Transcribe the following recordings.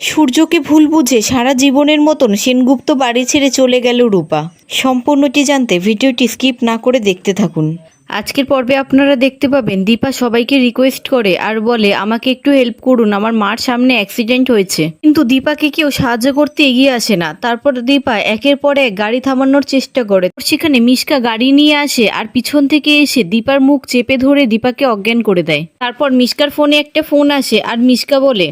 সূর্যকে ভুল বুঝে সারা জীবনের মতন সেনগুপ্ত বাড়ি ছেড়ে চলে গেল রূপা। সম্পূর্ণটি জানতে ভিডিওটি স্কিপ না করে দেখতে থাকুন। আজকের পর্বে আপনারা দেখতে পাবেন, দীপা সবাইকে রিকোয়েস্ট করে আর বলে, আমাকে একটু হেল্প করুন, আমার মার সামনে অ্যাক্সিডেন্ট হয়েছে। কিন্তু দীপাকে কেউ সাহায্য করতে এগিয়ে আসে না। তারপর দীপা একের পর এক গাড়ি থামানোর চেষ্টা করে। সেখানে মিশকা গাড়ি নিয়ে আসে আর পিছন থেকে এসে দীপার মুখ চেপে ধরে দীপাকে অজ্ঞান করে দেয়। তারপর মিশকার ফোনে একটা ফোন আসে আর মিশকা বলে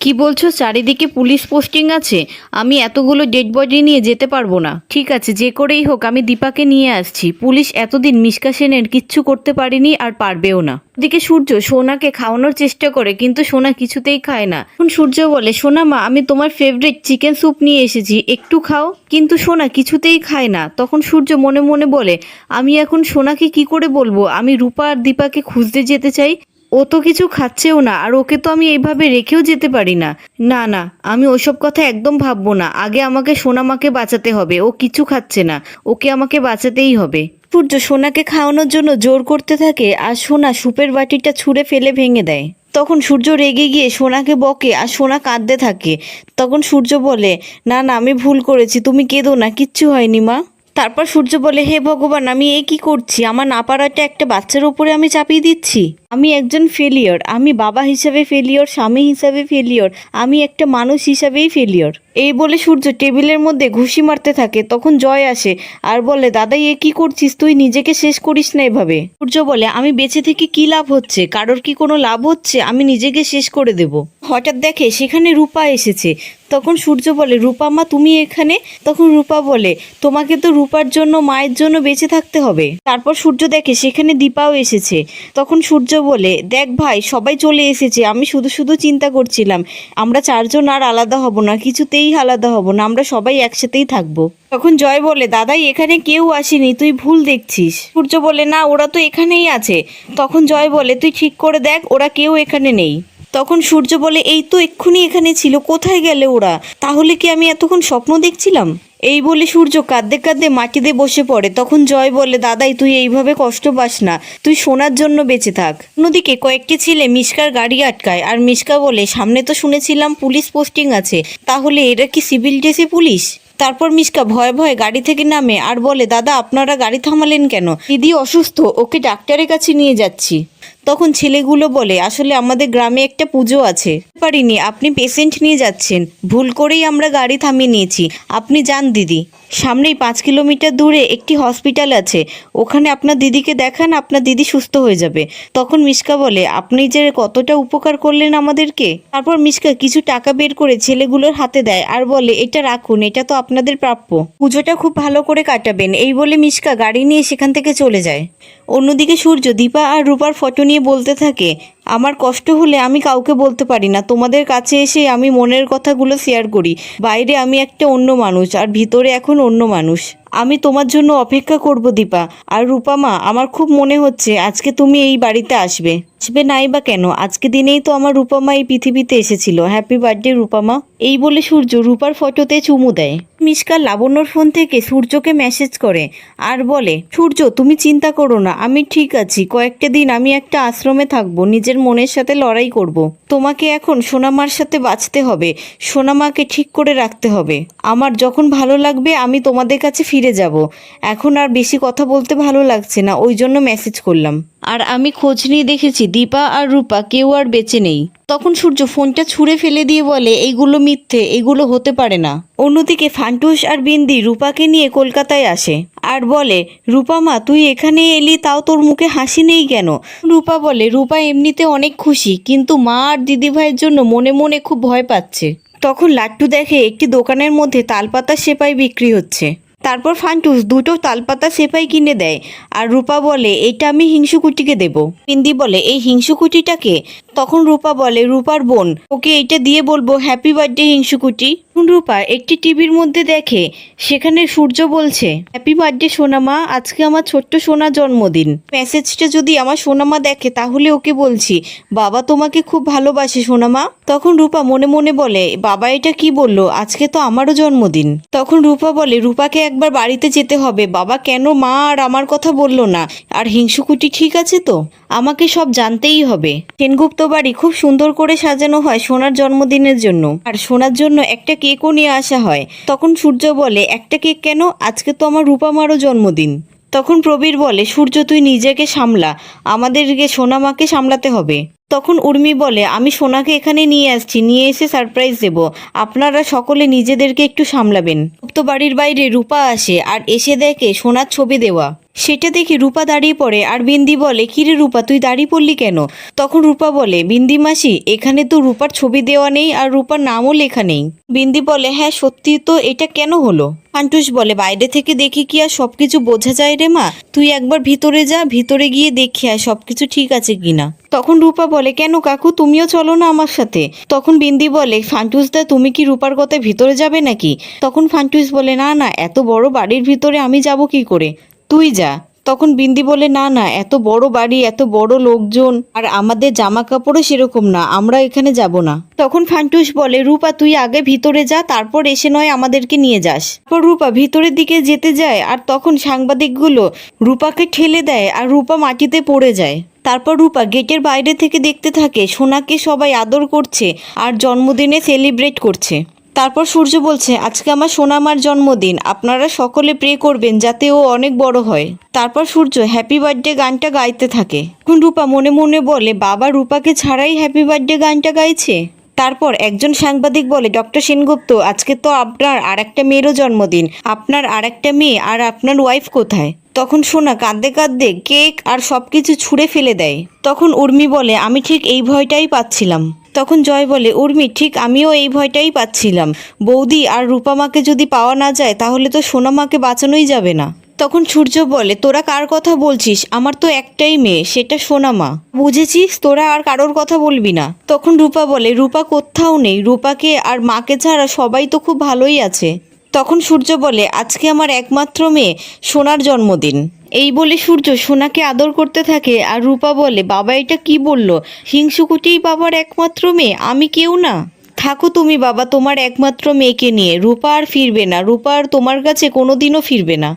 কি বলছো? চারিদিকে পুলিশ পোস্টিং আছে? আমি এতগুলো ডেড বডি নিয়ে যেতে পারব না। ঠিক আছে, যে করেই হোক, আমি দীপাকে নিয়ে আসছি। পুলিশ এতদিন মিশকা সেনের কিচ্ছু করতে পারেনি আর পারবেও না। ওদিকে সূর্য সোনাকে খাওয়ানোর চেষ্টা করে, কিন্তু সোনা কিছুতেই খায় না। এখন সূর্য বলে, সোনা মা, আমি তোমার ফেভারিট চিকেন স্যুপ নিয়ে এসেছি। একটু খাও। কিন্তু সোনা কিছুতেই খায় না। তখন সূর্য মনে মনে বলে, আমি এখন সোনাকে কি করে বলব? আমি রূপা আর দীপাকে খুঁজতে যেতে চাই। ও তো কিছু খাচ্ছেও না, আর ওকে তো আমি এইভাবে রেখেও যেতে পারি না। না না, আমি ওসব কথা একদম ভাববো না। আগে আমাকে সোনামাকে বাঁচাতে হবে, ও কিছু খাচ্ছে না। ওকে আমাকে বাঁচাতেই হবে। সূর্য সোনাকে খাওয়ানোর জন্য জোর করতে থাকে, আর সোনা সুপের বাটিটা ছুঁড়ে ফেলে ভেঙে দেয়। তখন সূর্য রেগে গিয়ে সোনাকে বকে, আর সোনা কাঁদতে থাকে। তখন সূর্য বলে, না না, আমি ভুল করেছি, তুমি কেঁদো না, কিচ্ছু হয়নি, মা। তারপর সূর্য বলে, হে ভগবান, আমি এ কি করছি? আমার না পারাটা একটা বাচ্চার উপরে আমি চাপিয়ে দিচ্ছি? আমি একজন ফেলিওর আমি বাবা হিসাবে ফেলিওর স্বামী হিসাবে ফেলিওর আমি একটা মানুষ হিসাবেই ফেলিওর এই বলে সূর্য টেবিলের মধ্যে ঘুষি মারতে থাকে, তখন জয় আসে আর বলে, দাদা, এ কি করছিস? তুই নিজেকে শেষ করিস না এভাবে। সূর্য বলে, আমি বেঁচে থেকে কি লাভ হচ্ছে? কারোর কি কোনো লাভ হচ্ছে? আমি নিজেকে শেষ করে দেব। হঠাৎ দেখে সেখানে রূপা এসেছে। তখন সূর্য বলে, রূপা মা, তুমি এখানে? তখন রূপা বলে, তোমাকে তো রূপার জন্য, মায়ের জন্য বেঁচে থাকতে হবে। তারপর সূর্য দেখে সেখানে দীপাও এসেছে। তখন সূর্য বলে? দেখ ভাই, সবাই চলে এসেছে। আমি শুধু শুধু চিন্তা করছিলাম, আমরা চারজন আর আলাদা হব না, কিছুতেই আলাদা হব না, আমরা সবাই একসাথেই থাকব। তখন জয় বলে, দাদাই, এখানে কেউ আসেনি, তুই ভুল দেখছিস। সূর্য বলে, না, ওরা তো এখানেই আছে। তখন জয় বলে, তুই ঠিক করে দেখ, ওরা কেউ এখানে নেই। তখন সূর্য বলে, এই তো এক্ষুনি এখানে ছিল, কোথায় গেলে ওরা? তাহলে কি আমি এতক্ষণ স্বপ্ন দেখছিলাম? এই বলে সূর্য কাঁদতে কাঁদতে মাটিতে বসে পড়ে। তখন জয় বলে, দাদাই, তুই এইভাবে কষ্ট পাস না। তুই সোনার জন্য বেঁচে থাক। অন্যদিকে কয়েকটি ছেলে মিসকার গাড়ি আটকায় আর মিসকা বলে, সামনে তো শুনেছিলাম পুলিশ পোস্টিং আছে। তাহলে এরা কি সিভিল ড্রেসে পুলিশ? তারপর মিসকা ভয়ে ভয়ে গাড়ি থেকে নামে আর বলে, দাদা, আপনারা গাড়ি থামালেন কেন? দিদি অসুস্থ, ওকে ডাক্তারের কাছে নিয়ে যাচ্ছি। তখন ছেলেগুলো বলে, আসলে আমাদের গ্রামে একটা পুজো আছে। পারিনি, আপনি পেশেন্ট নিয়ে যাচ্ছেন। ভুল করেই আমরা গাড়ি থামিয়ে নিয়েছি। আপনি যান, দিদি। সামনেই পাঁচ কিলোমিটার দূরে একটি হসপিটাল আছে। ওখানে আপনার দিদিকে দেখান, আপনার দিদি সুস্থ হয়ে যাবে। তখন মিশকা বলে, আপনি যে কতটা উপকার করলেন আমাদেরকে? তারপর মিশকা কিছু টাকা বের করে ছেলেগুলোর হাতে দেয় আর বলে, এটা রাখুন, এটা তো আপনাদের প্রাপ্য। পুজোটা খুব ভালো করে কাটাবেন। এই বলে মিশকা গাড়ি নিয়ে সেখান থেকে চলে যায়। অন্যদিকে সূর্য, দীপা আর রূপার ফটো নিয়ে বলতে থাকে। আমার কষ্ট হলে আমি কাউকে বলতে পারি না। তোমাদের কাছে এসে আমি মনের কথাগুলো শেয়ার করি। বাইরে আমি একটা অন্য মানুষ, আর ভিতরে এখন অন্য মানুষ। আমি তোমার জন্য অপেক্ষা করব দীপা। আর রূপামা আমার খুব মনে হচ্ছে আজকে তুমি এই বাড়িতে আসবে। আসবে নাই বা কেন? আজকে দিনেই তো আমার রূপামা এই পৃথিবীতে এসেছিল। হ্যাপি বার্থডে রূপামা এই বলে সূর্য রূপার ফটোতে চুমু দেয়। মিশকা লাবণ্যর ফোন থেকে সূর্যকে মেসেজ করে। আর বলে, সূর্য, তুমি চিন্তা করো না, আমি ঠিক আছি। কয়েকটা দিন আমি একটা আশ্রমে থাকব। নিজের মনের সাথে লড়াই করব। তোমাকে এখন সোনামার সাথে বাঁচতে হবে। সোনামাকে ঠিক করে রাখতে হবে। আমার যখন ভালো লাগবে, আমি তোমাদের কাছে ফিরে যাব। এখন আর বেশি কথা বলতে ভালো লাগছে না, ওই জন্য মেসেজ করলাম। আর আমি খোঁজ নিয়ে দেখেছি, দীপা আর রূপা কেউ আর বেঁচে নেই। তখন সূর্য ফোনটা ছুঁড়ে ফেলে দিয়ে বলে এইগুলো মিথ্যে, এগুলো হতে পারে না। অন্যদিকে ফান্টুস আর বিন্দি রূপাকে নিয়ে কলকাতায় আসে আর বলে, রূপা মা, তুই এখানে এলি, তাও তোর মুখে হাসি নেই কেন? রূপা বলে, রূপা এমনিতে অনেক খুশি, কিন্তু মা আর দিদিভাইয়ের জন্য মনে মনে খুব ভয় পাচ্ছে। তখন লাট্টু দেখে একটি দোকানের মধ্যে তালপাতা সেপাই বিক্রি হচ্ছে। তারপর ফান্টুস দুটো তালপাতা সেপাই কিনে দেয় আর রূপা বলে, এটা আমি হিংসুকুটিকে দেব। বিন্দি বলে, এই হিংসুকুটিটাকে? তখন রূপা বলে, রূপার বোন, ওকে এটা দিয়ে বলব হ্যাপি বার্থডে হিংসুকুটি। রূপা একটি টিভির মধ্যে দেখে, সেখানে সূর্য বলছে হ্যাপি বার্থডে সোনামা, আজকে আমার ছোট্ট সোনা জন্মদিন। মেসেজটা যদি আমার সোনামা দেখে, তাহলে ওকে বলছি, বাবা তোমাকে খুব ভালোবাসে সোনামা। তখন রূপা মনে মনে বলে, বাবা এটা কি বলল? আজকে তো আমারও জন্মদিন। তখন রূপা বলে, রূপাকে একবার বাড়িতে যেতে হবে। বাবা কেন মা আর আমার কথা বলল না? আর হিংসুকুটি ঠিক আছে তো? আমাকে সব জানতেই হবে। সেনগুপ্ত বাড়ি খুব সুন্দর করে সাজানো হয় সোনার জন্মদিনের জন্য। আর সোনার জন্য একটা কেকও নিয়ে আসা হয়। তখন সূর্য বলে, একটা কেক কেন? আজকে তো আমার রূপামারও জন্মদিন। তখন প্রবীর বলে, সূর্য, তুই নিজেকে সামলা। আমাদেরকে, সোনা মাকে সামলাতে হবে। তখন উর্মি বলে, আমি সোনাকে এখানে নিয়ে আসছি, নিয়ে এসে সারপ্রাইজ দেব। আপনারা সকলে নিজেদেরকে একটু সামলাবেন। গুপ্ত বাড়ির বাইরে রূপা আসে আর এসে দেখে সোনার ছবি দেওয়া। সেটা দেখে রূপা দাঁড়িয়ে পড়ে, আর বিন্দি বলে, কিরে রূপা, তুই দাঁড়িয়ে পড়লি কেন? তখন রূপা বলে, বিন্দি মাসি, এখানে তো রূপার ছবি দেওয়া নেই আর রূপার নামও লেখা নেই। বিন্দি বলে হ্যাঁ সত্যি তো এটা কেন হলো? ফান্টুস বলে, বাইরে থেকে দেখি কি আর সবকিছু বোঝা যায় রে মা? তুই একবার ভিতরে যা, ভিতরে গিয়ে দেখে আয় সবকিছু ঠিক আছে কিনা তখন রূপা বলে, কেন কাকু, তুমিও চলো না আমার সাথে? তখন বিন্দি বলে, ফান্টুস দা, তুমি কি রূপার কথায় ভিতরে যাবে নাকি? তখন ফান্টুস বলে, না না, এত বড় বাড়ির ভিতরে আমি যাব কি করে? তুই যা। তখন বিন্দি বলে, না না, এত বড় বাড়ি, এত বড় লোকজন, আর আমাদের জামা কাপড়ও সেরকম না, আমরা এখানে যাব না। তখন ফান্টুস বলে, রূপা, তুই আগে ভিতরে যা, তারপর এসে নয় আমাদেরকে নিয়ে যাস। তারপর রূপা ভিতরের দিকে যেতে যায়, আর তখন সাংবাদিকগুলো রূপাকে ঠেলে দেয়, আর রূপা মাটিতে পড়ে যায়। তারপর রূপা গেটের বাইরে থেকে দেখতে থাকে, সোনাকে সবাই আদর করছে, আর জন্মদিনে সেলিব্রেট করছে। তারপর সূর্য বলছে, আজকে আমার সোনামার জন্মদিন। আপনারা সকলে প্রে করবেন যাতে ও অনেক বড় হয়। তারপর সূর্য হ্যাপি বার্থডে গানটা গাইতে থাকে। এখন রূপা মনে মনে বলে, বাবা রূপাকে ছাড়াই হ্যাপি বার্থডে গানটা গাইছে? তারপর একজন সাংবাদিক বলে ডক্টর সেনগুপ্ত, আজকে তো আপনার আর একটা মেয়েরও জন্মদিন। আপনার আর একটা মেয়ে আর আপনার ওয়াইফ কোথায়? তখন সোনা কাঁদতে কাঁদতে কেক আর সব কিছু ছুঁড়ে ফেলে দেয়। তখন উর্মি বলে, আমি ঠিক এই ভয়টাই পাচ্ছিলাম। তখন জয় বলে, উর্মি, ঠিক আমিও এই ভয়টাই পাচ্ছিলাম। বৌদি আর রূপামাকে যদি পাওয়া না যায়, তাহলে তো সোনামাকে বাঁচানোই যাবে না। তখন সূর্য বলে, তোরা কার কথা বলছিস? আমার তো একটাই মেয়ে, সেটা সোনামা বুঝেছিস? তোরা আর কারোর কথা বলবি না। তখন রূপা বলে, রূপা কোথাও নেই। রূপাকে আর মাকে ছাড়া সবাই তো খুব ভালোই আছে। তখন সূর্য বলে, আজকে আমার একমাত্র মেয়ে, সোনার জন্মদিন। এই বলে সূর্য সোনাকে আদর করতে থাকে আর রূপা বলে, বাবা, এটা কি বলল? হিংসুকুটিই বাবার একমাত্র মেয়ে, আমি কেউ না? থাকো তুমি, বাবা, তোমার একমাত্র মেয়েকে নিয়ে। রূপা আর ফিরবে না। রূপা আর তোমার কাছে কোনোদিনও ফিরবে না।